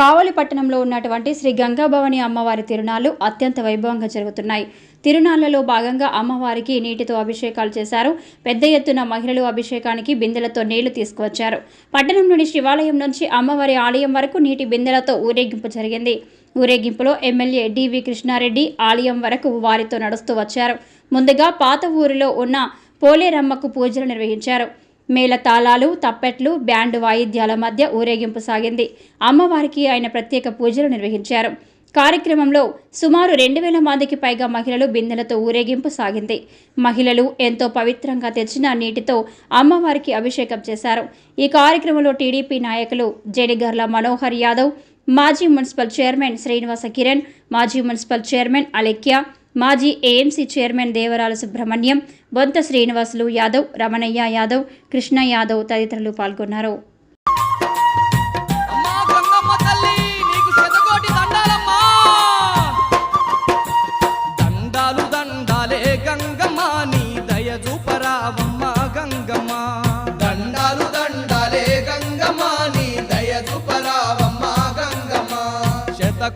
కావలి పట్టణంలో ఉన్నటువంటి శ్రీ గంగాభవాని అమ్మవారి తిరునాళ్ళు అత్యంత వైభవంగా జరుగుతున్నాయి. తిరునాళ్ళలో భాగంగా అమ్మవారికి నీటితో అభిషేకాలు చేశారు. పెద్ద ఎత్తున మహిళలు అభిషేకానికి బిందెలతో నీళ్ళు తీసుకువచ్చారు. పట్టణంలోని శివాలయం నుంచి అమ్మవారి ఆలయం వరకు నీటి బిందెలతో ఊరేగింపు జరిగింది. ఊరేగింపులో ఎమ్మెల్యే డివి కృష్ణారెడ్డి ఆలయం వరకు వారితో నడుస్తూ వచ్చారు. ముందుగా పాత ఊరిలో ఉన్న పోలేరమ్మకు పూజలు నిర్వహించారు. మేళ తాళాలు తప్పెట్లు బ్యాండ్ వాయిద్యాల మధ్య ఊరేగింపు సాగింది. అమ్మవారికి ఆయన ప్రత్యేక పూజలు నిర్వహించారు. కార్యక్రమంలో సుమారు రెండు వేల మందికి పైగా మహిళలు బిందెలతో ఊరేగింపు సాగింది. మహిళలు ఎంతో పవిత్రంగా తెచ్చిన నీటితో అమ్మవారికి అభిషేకం చేశారు. ఈ కార్యక్రమంలో టీడీపీ నాయకులు జడిగర్ల మనోహర్ యాదవ్ మాజీ మున్సిపల్ చైర్మన్ శ్రీనివాస కిరణ్ మాజీ మున్సిపల్ చైర్మన్ అలెక్య మాజీ ఏఎంసీ చైర్మన్ దేవరాల సుబ్రహ్మణ్యం బొంత శ్రీనివాసులు యాదవ్ రమణయ్య యాదవ్ కృష్ణ యాదవ్ తదితరులు పాల్గొన్నారు.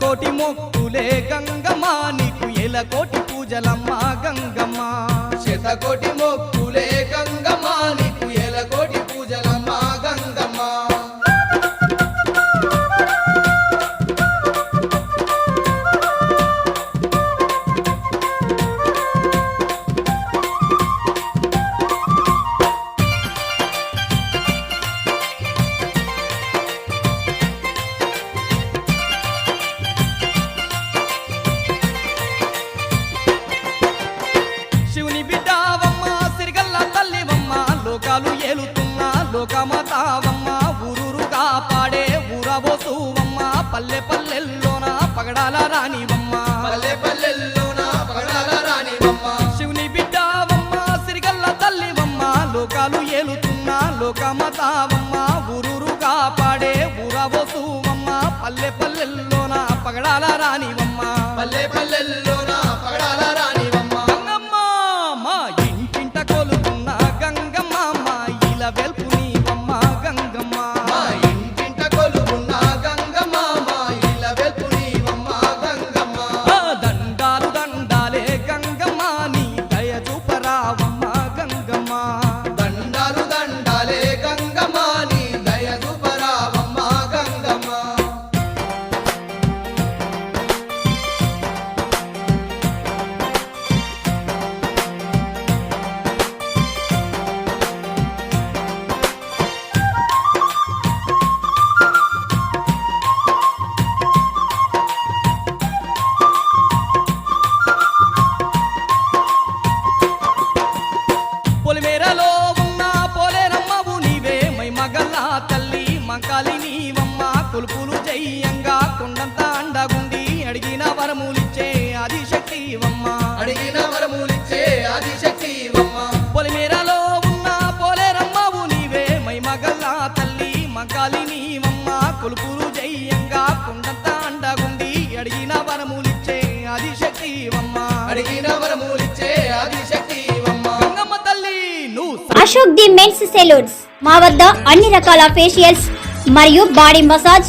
కోటి మొక్క నీకు ఎలకోటి పూజలమ్మ గంగమ్మ. శతకోటి మొక్కులే గంగమ్మ నీకు ఎలకోటి పూజలమ్మ లోకమతావమ్మ ఊరూరుగా పాడే ఊరబోసువమ్మ పల్లె పల్లెల్లోన పగడాల రానివమ్మ. పల్లె పల్లెల్లోన పగడాల రానివమ్మ. శివుని బిడ్డావమ్మ సిరిగల్ల తల్లివమ్మ లోకాలు ఏలుతున్న లోకమతావమ్మ ఊరూరుగా పాడే ఊరబోసువమ్మ పల్లె పల్లెల్లోన పగడాల రానివమ్మ. కొలుపులు జయ్యంగా కొండంత అండగుండి అడిగిన వరములిచ్చే ఆది శక్తివమ్మ అడిగిన వరములిచ్చే ఆదిశక్తివమ్మ. పొలిమేరలో ఉన్న పోలేరమ్మవు నీవే మై మగల్లా తల్లి మగాలి నీవమ్మ. కొలుపులు జయ్యంగా కొండంత అండగుండి అడిగిన వరములిచ్చే ఆది శక్తివమ్మ అడిగిన వరములిచ్చే ఆదిశక్తివమ్మ. గంగమ్మ తల్లి నువ్వు అశోక్ ది మెన్స్ సెలూన్స్. మా వద్ద అన్ని రకాల ఫేషియల్స్ మరియు బాడీ మసాజ్